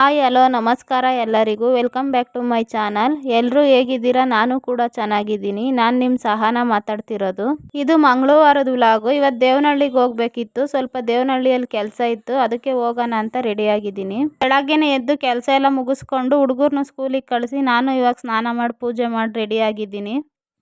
Hi, hello, ನಮಸ್ಕಾರ ಎಲ್ಲರಿಗೂ. Welcome back to my channel. ಎಲ್ಲರೂ ಹೇಗಿದ್ದೀರಾ? ನಾನು ಕೂಡ ಚೆನ್ನಾಗಿದ್ದೀನಿ. ನಾನು ನಿಮ್ಮ ಸಹನ ಮಾತಾಡ್ತಿರೋದು. ಇದು ಮಂಗಳವಾರದ ವ್ಲಾಗು. ಇವತ್ತು ದೇವನಹಳ್ಳಿಗೆ ಹೋಗ್ಬೇಕಿತ್ತು. ಸ್ವಲ್ಪ ದೇವನಹಳ್ಳಿಯಲ್ಲಿ ಕೆಲಸ ಇತ್ತು. ಅದಕ್ಕೆ ಹೋಗೋಣ ಅಂತ ರೆಡಿ ಆಗಿದ್ದೀನಿ. ಬೆಳಗ್ಗೆನೆ ಎದ್ದು ಕೆಲಸ ಎಲ್ಲ ಮುಗಿಸ್ಕೊಂಡು ಹುಡುಗರ್ನ ಸ್ಕೂಲಿಗೆ ಕಳಿಸಿ ನಾನು ಇವಾಗ ಸ್ನಾನ ಮಾಡಿ ಪೂಜೆ ಮಾಡಿ ರೆಡಿ ಆಗಿದ್ದೀನಿ.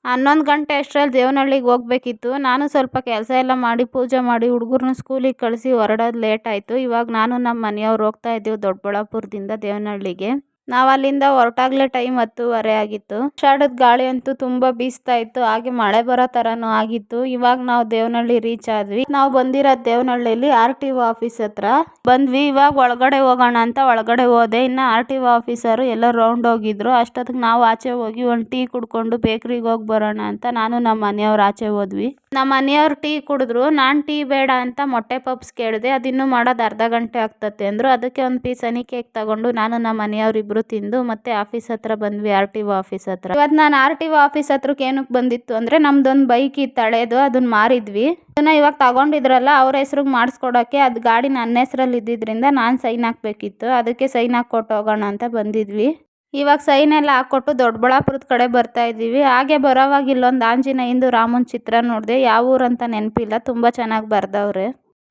ಹನ್ನೊಂದು ಗಂಟೆ ಅಷ್ಟರಲ್ಲಿ ದೇವನಹಳ್ಳಿಗೆ ಹೋಗ್ಬೇಕಿತ್ತು. ನಾನು ಸ್ವಲ್ಪ ಕೆಲಸ ಎಲ್ಲ ಮಾಡಿ ಪೂಜೆ ಮಾಡಿ ಹುಡುಗರನ್ನ ಸ್ಕೂಲಿಗೆ ಕಳಿಸಿ ಹೊರಡೋದು ಲೇಟ್ ಆಯಿತು. ಇವಾಗ ನಾನು ನಮ್ಮ ಮನೆಯವ್ರು ಹೋಗ್ತಾ ಇದ್ದೀವಿ ದೊಡ್ಡಬಳ್ಳಾಪುರದಿಂದ ದೇವನಹಳ್ಳಿಗೆ. ನಾವು ಅಲ್ಲಿಂದ ಹೊರಟಾಗ್ಲೇ ಟೈಮ್ ಹತ್ತೂವರೆ ಆಗಿತ್ತು. ಆಷಾಢದ ಗಾಳಿ ಅಂತೂ ತುಂಬಾ ಬೀಸ್ತಾ ಇತ್ತು. ಹಾಗೆ ಮಳೆ ಬರೋ ಥರನೂ ಆಗಿತ್ತು. ಇವಾಗ ನಾವು ದೇವನಹಳ್ಳಿ ರೀಚ್ ಆದ್ವಿ. ನಾವು ಬಂದಿರೋ ದೇವನಹಳ್ಳಿಯಲ್ಲಿ ಆರ್ ಟಿ ಒ ಆಫೀಸ್ ಹತ್ರ ಬಂದ್ವಿ. ಇವಾಗ ಒಳಗಡೆ ಹೋಗೋಣ ಅಂತ ಒಳಗಡೆ ಹೋದೆ. ಇನ್ನ ಆರ್ ಟಿ ಒ ಆಫೀಸರು ಎಲ್ಲ ರೌಂಡ್ ಹೋಗಿದ್ರು. ಅಷ್ಟೊತ್ತಿಗೆ ನಾವು ಆಚೆ ಹೋಗಿ ಒಂದು ಟೀ ಕುಡ್ಕೊಂಡು ಬೇಕ್ರಿಗೆ ಹೋಗಿ ಬರೋಣ ಅಂತ ನಾನು ನಮ್ಮ ಮನೆಯವ್ರು ಆಚೆ ಹೋದ್ವಿ. ನಮ್ಮ ಮನೆಯವ್ರು ಟೀ ಕುಡಿದ್ರು, ನಾನು ಟೀ ಬೇಡ ಅಂತ ಮೊಟ್ಟೆ ಪಪ್ಸ್ ಕೇಳಿದೆ ಅದಿನ್ನೂ ಮಾಡೋದು ಅರ್ಧ ಗಂಟೆ ಆಗ್ತತೆ ಅಂದರು. ಅದಕ್ಕೆ ಒಂದು ಪೀಸ್ ಹನಿ ಕೇಕ್ ತಗೊಂಡು ನಾನು ನಮ್ಮ ಮನೆಯವ್ರಿಬ್ರು ತಿಂದು ಮತ್ತೆ ಆಫೀಸ್ ಹತ್ರ ಬಂದ್ವಿ, ಆರ್ ಟಿ ಒ ಆಫೀಸ್ ಹತ್ರ. ಇವತ್ತು ನಾನು ಆರ್ ಟಿ ಒ ಆಫೀಸ್ ಹತ್ರಕ್ಕೆ ಏನಕ್ಕೆ ಬಂದಿತ್ತು ಅಂದರೆ ನಮ್ದೊಂದು ಬೈಕ್ ಇತ್ತು, ಹಳೇದು ಅದನ್ನ ಮಾರಿದ್ವಿ. ಅದನ್ನ ಇವಾಗ ತಗೊಂಡಿದ್ರಲ್ಲ, ಅವ್ರ ಹೆಸ್ರಿಗೆ ಮಾಡಿಸ್ಕೊಡೋಕ್ಕೆ ಅದು ಗಾಡಿ ನನ್ನ ಹೆಸ್ರಲ್ಲಿ ಇದ್ದಿದ್ದರಿಂದ ನಾನು ಸೈನ್ ಹಾಕಬೇಕಿತ್ತು, ಅದಕ್ಕೆ ಸೈನ್ ಹಾಕ್ಕೊಟ್ಟು ಹೋಗೋಣ ಅಂತ ಬಂದಿದ್ವಿ. ಇವಾಗ ಸೈನ್ ಎಲ್ಲ ಹಾಕ್ಕೊಟ್ಟು ದೊಡ್ಡಬಳ್ಳಾಪುರದ ಕಡೆ ಬರ್ತಾ ಇದ್ದೀವಿ. ಹಾಗೆ ಬರೋವಾಗ ಇಲ್ಲೊಂದು ಆಂಜನೇಯಂದು ರಾಮನ ಚಿತ್ರ ನೋಡಿದೆ. ಯಾವ ಊರಂತ ನೆನಪಿಲ್ಲ. ತುಂಬ ಚೆನ್ನಾಗಿ ಬರ್ದವ್ರೆ.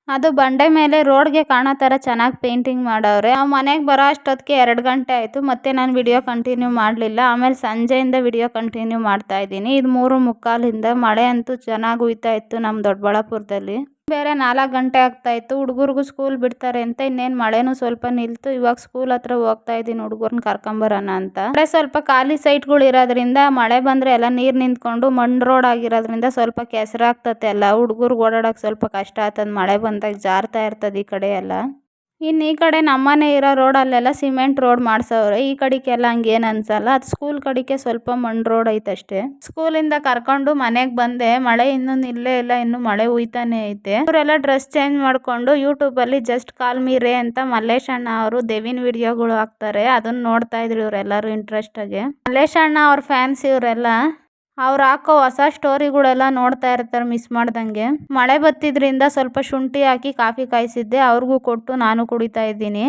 ಅದು ಬಂಡೆ ಮೇಲೆ ರೋಡ್ಗೆ ಕಾಣೋ ಥರ ಚೆನ್ನಾಗಿ ಪೇಂಟಿಂಗ್ ಮಾಡವ್ರೆ. ನಾವು ಮನೆಗೆ ಬರೋ ಅಷ್ಟೊತ್ತಿಗೆ ಎರಡು ಗಂಟೆ ಆಯಿತು. ಮತ್ತೆ ನಾನು ವಿಡಿಯೋ ಕಂಟಿನ್ಯೂ ಮಾಡಲಿಲ್ಲ. ಆಮೇಲೆ ಸಂಜೆಯಿಂದ ವಿಡಿಯೋ ಕಂಟಿನ್ಯೂ ಮಾಡ್ತಾ ಇದ್ದೀನಿ. ಇದು ಮೂರು ಮುಕ್ಕಾಲಿಂದ. ಮಳೆ ಅಂತೂ ಚೆನ್ನಾಗಿ ಹುಯ್ತಾ ಇತ್ತು ನಮ್ಮ ದೊಡ್ಡಬಳ್ಳಾಪುರದಲ್ಲಿ. ಬೇರೆ ನಾಲ್ಕು ಗಂಟೆ ಆಗ್ತಾ ಇತ್ತು ಹುಡುಗರಿಗೂ ಸ್ಕೂಲ್ ಬಿಡ್ತಾರೆ ಅಂತ ಇನ್ನೇನು ಮಳೆನೂ ಸ್ವಲ್ಪ ನಿಲ್ತು ಇವಾಗ ಸ್ಕೂಲ್ ಹತ್ರ ಹೋಗ್ತಾ ಇದ್ದೀನಿ ಹುಡುಗರ್ನ ಕರ್ಕೊಂಬರೋಣ ಅಂತ. ಕಡೆ ಸ್ವಲ್ಪ ಖಾಲಿ ಸೈಟ್ಗಳು ಇರೋದ್ರಿಂದ ಮಳೆ ಬಂದರೆ ಎಲ್ಲ ನೀರು ನಿಂತ್ಕೊಂಡು ಮಣ್ಣು ರೋಡ್ ಆಗಿರೋದ್ರಿಂದ ಸ್ವಲ್ಪ ಕೆಸರಾಗ್ತತೆ ಎಲ್ಲ ಹುಡುಗರ್ಗೆ ಓಡಾಡೋಕೆ ಸ್ವಲ್ಪ ಕಷ್ಟ ಆಗ್ತದೆ ಮಳೆ ಬಂದಾಗ ಜಾರ್ತಾ ಇರ್ತದೆ ಈ ಕಡೆ ಎಲ್ಲ. ಇನ್ನು ಈ ಕಡೆ ನಮ್ಮನೆ ಇರೋ ರೋಡಲ್ಲೆಲ್ಲ ಸಿಮೆಂಟ್ ರೋಡ್ ಮಾಡ್ಸವ್ರೆ. ಈ ಕಡೆಗೆಲ್ಲ ಹಂಗೇನು ಅನ್ಸಲ್ಲ. ಅದು ಸ್ಕೂಲ್ ಕಡೆಗೆ ಸ್ವಲ್ಪ ಮಣ್ಣು ರೋಡ್ ಐತೆ ಅಷ್ಟೇ. ಸ್ಕೂಲಿಂದ ಕರ್ಕೊಂಡು ಮನೆಗೆ ಬಂದೆ. ಮಳೆ ಇನ್ನೂ ನಿಲ್ಲೇ ಇಲ್ಲ. ಇನ್ನು ಮಳೆ ಹುಯ್ತಾನೆ ಐತೆ. ಇವರೆಲ್ಲ ಡ್ರೆಸ್ ಚೇಂಜ್ ಮಾಡ್ಕೊಂಡು ಯೂಟ್ಯೂಬಲ್ಲಿ ಜಸ್ಟ್ ಕಾಲ್ ಮೀರೆ ಅಂತ ಮಲ್ಲೇಶ್ ಅಣ್ಣ ಅವರು ದೇವಿನ ವಿಡಿಯೋಗಳು ಹಾಕ್ತಾರೆ. ಅದನ್ನ ನೋಡ್ತಾ ಇದ್ರು ಇವರೆಲ್ಲರೂ ಇಂಟ್ರೆಸ್ಟಾಗೆ ಮಲ್ಲೇಶ್ ಅಣ್ಣ ಅವ್ರ ಫ್ಯಾನ್ಸ್ ಇವರೆಲ್ಲ. ಅವ್ರು ಹಾಕೋ ಹೊಸ ಸ್ಟೋರಿಗಳೆಲ್ಲ ನೋಡ್ತಾ ಇರ್ತಾರೆ ಮಿಸ್ ಮಾಡ್ದಂಗೆ. ಮಳೆ ಬತ್ತಿದ್ರಿಂದ ಸ್ವಲ್ಪ ಶುಂಠಿ ಹಾಕಿ ಕಾಫಿ ಕಾಯಿಸಿದ್ದೆ, ಅವ್ರಿಗೂ ಕೊಟ್ಟು ನಾನು ಕುಡಿತಾ ಇದ್ದೀನಿ.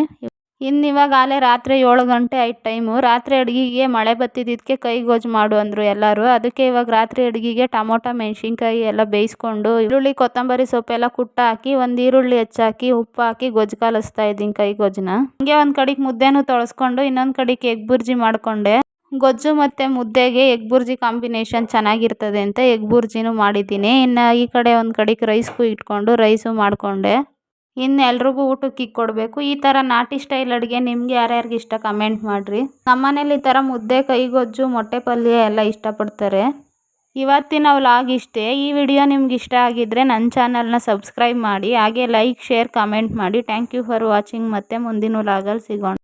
ಇನ್ನು ಇವಾಗ ಆಲೇ ರಾತ್ರಿ ಏಳು ಗಂಟೆ ಆಯ್ತು ಟೈಮು. ರಾತ್ರಿ ಅಡುಗೆಗೆ ಮಳೆ ಬತ್ತಿದ್ದಕ್ಕೆ ಕೈ ಗೊಜ್ಜು ಮಾಡು ಅಂದರು ಎಲ್ಲರೂ. ಅದಕ್ಕೆ ಇವಾಗ ರಾತ್ರಿ ಅಡುಗೆಗೆ ಟೊಮೊಟೊ, ಮೆಣಸಿನ್ಕಾಯಿ ಎಲ್ಲ ಬೇಯಿಸ್ಕೊಂಡು ಈರುಳ್ಳಿ, ಕೊತ್ತಂಬರಿ ಸೊಪ್ಪೆಲ್ಲ ಕುಟ್ಟ ಹಾಕಿ ಒಂದು ಈರುಳ್ಳಿ ಹೆಚ್ಚಾಕಿ, ಉಪ್ಪು ಹಾಕಿ ಗೊಜ್ಜು ಕಲಿಸ್ತಾ ಇದ್ದೀನಿ ಕೈ ಗೊಜ್ಜನ್ನ. ಹಂಗೆ ಒಂದು ಕಡೆಗೆ ಮುದ್ದೆನೂ ತೊಳಸ್ಕೊಂಡು ಇನ್ನೊಂದು ಕಡೆಗೆ ಎಗ್ ಬುರ್ಜಿ ಮಾಡಿಕೊಂಡೆ. ಗೊಜ್ಜು ಮತ್ತು ಮುದ್ದೆಗೆ ಎಗ್ ಬುರ್ಜಿ ಕಾಂಬಿನೇಷನ್ ಚೆನ್ನಾಗಿರ್ತದೆ ಅಂತ ಎಗ್ ಬುರ್ಜಿನೂ ಮಾಡಿದ್ದೀನಿ. ಇನ್ನು ಈ ಕಡೆ ಒಂದು ಕಡೆಗೆ ರೈಸ್ಗೂ ಇಟ್ಕೊಂಡು ರೈಸು ಮಾಡಿಕೊಂಡೆ. ಇನ್ನು ಎಲ್ರಿಗೂ ಊಟಕ್ಕೆ ಕೊಡಬೇಕು. ಈ ಥರ ನಾಟಿ ಸ್ಟೈಲ್ ಅಡುಗೆ ನಿಮ್ಗೆ ಯಾರ್ಯಾರಿಗೆ ಇಷ್ಟ ಕಮೆಂಟ್ ಮಾಡಿರಿ. ನಮ್ಮನೇಲಿ ಈ ಥರ ಮುದ್ದೆ ಕೈಗೊಜ್ಜು ಮೊಟ್ಟೆ ಪಲ್ಯ ಎಲ್ಲ ಇಷ್ಟಪಡ್ತಾರೆ. ಇವತ್ತಿನ ವ್ಲಾಗ್ ಇಷ್ಟೇ. ಈ ವಿಡಿಯೋ ನಿಮ್ಗೆ ಇಷ್ಟ ಆಗಿದ್ದರೆ ನನ್ನ ಚಾನಲ್ನ ಸಬ್ಸ್ಕ್ರೈಬ್ ಮಾಡಿ, ಹಾಗೆ ಲೈಕ್ ಶೇರ್ ಕಮೆಂಟ್ ಮಾಡಿ. ಥ್ಯಾಂಕ್ ಯು ಫಾರ್ ವಾಚಿಂಗ್ ಮತ್ತೆ ಮುಂದಿನ ವ್ಲಾಗಲ್ಲಿ ಸಿಗೋಣ.